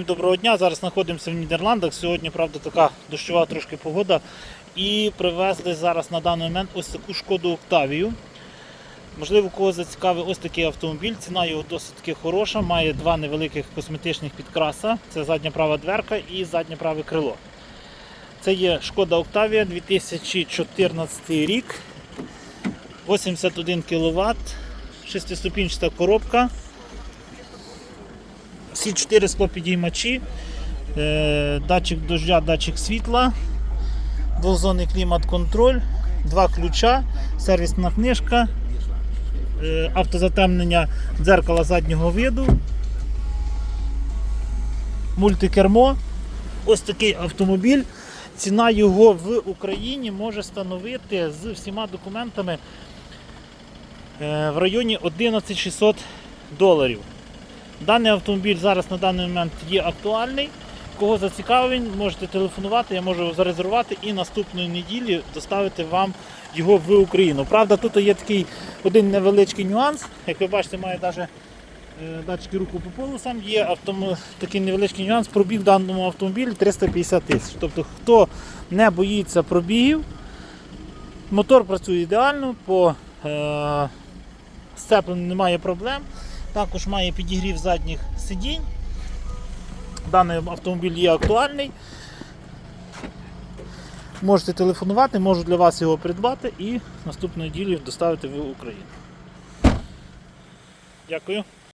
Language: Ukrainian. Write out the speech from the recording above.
Доброго дня. Зараз знаходимося в Нідерландах. Сьогодні, правда, така дощова трошки погода. І привезли зараз на даний момент ось таку шкоду Октавію. Можливо, кого зацікавив ось такий автомобіль. Ціна його досить хороша. Має два невеликих косметичних підкраса. Це задня права дверка і заднє праве крило. Це є шкода Октавія 2014 рік. 81 кВт, шестиступінчата коробка. Всі чотири склопідіймачі, е, датчик дождя, датчик світла, двозонний клімат-контроль, два ключа, сервісна книжка, е, автозатемнення дзеркала заднього виду, мультикермо. Ось такий автомобіль. Ціна його в Україні може становити з всіма документами е, в районі 11600 доларів. Даний автомобіль зараз на даний момент є актуальний. Кого зацікавив, можете телефонувати, я можу зарезервувати і наступної неділі доставити вам його в Україну. Правда, тут є такий один невеличкий нюанс. Як ви бачите, має навіть е, датчики руху по полосам. Є автом... такий невеличкий нюанс. Пробіг в даному автомобілі 350 тисяч. Тобто, хто не боїться пробігів, мотор працює ідеально, по е... сцепленню немає проблем. Також має підігрів задніх сидінь. Даний автомобіль є актуальний. Можете телефонувати, можу для вас його придбати і наступної ділі доставити в Україну. Дякую.